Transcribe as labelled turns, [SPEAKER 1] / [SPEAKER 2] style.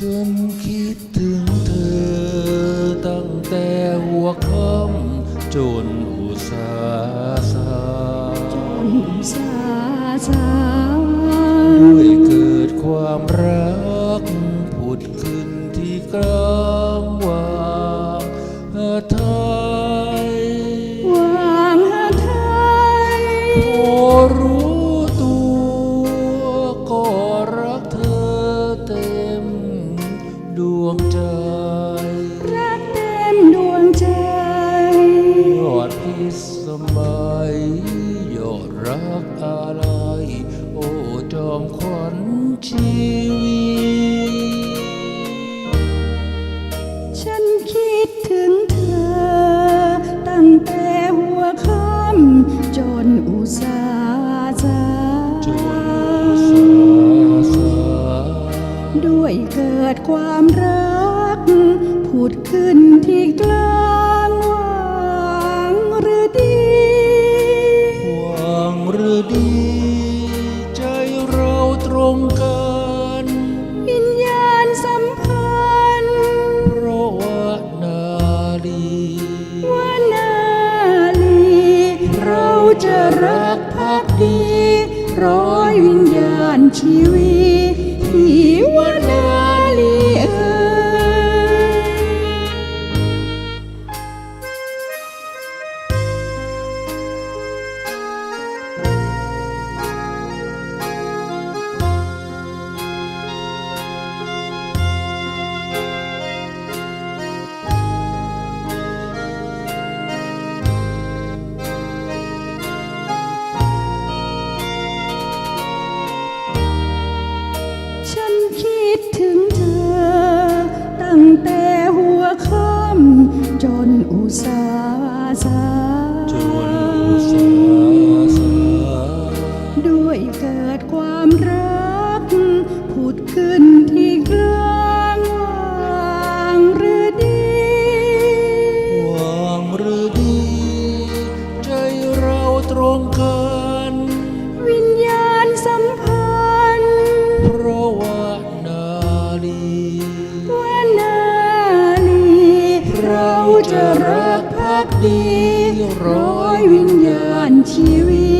[SPEAKER 1] ฉันคิดถึงเธอ ตั้งแต่หัวค่ำจนอุตสาสา
[SPEAKER 2] สาสา
[SPEAKER 1] วงใจ
[SPEAKER 2] รักเต็มดวงใจ
[SPEAKER 1] ยอดพิสมัยยอดรักอะไร โอ้จอมขวัญชีวิต
[SPEAKER 2] ด้วยเกิดความรัก ผุดขึ้นที่กลางวางหรือดี
[SPEAKER 1] หวังหรือดี ใจเราตรงกัน
[SPEAKER 2] วิญญาณสัมพันธ์
[SPEAKER 1] เพราะว่านาลี
[SPEAKER 2] วานาลีเราจะรักภักดี ร้อยวิญญาณชีวิต ที่กลางวางหรือดี
[SPEAKER 1] หวังหรือดี ใจเราตรงกัน
[SPEAKER 2] วิญญาณสัมพันธ์
[SPEAKER 1] เพราะว่านาลี
[SPEAKER 2] ว่านาลีเราจะรักภักดีร้อยวิญญาณชีวิ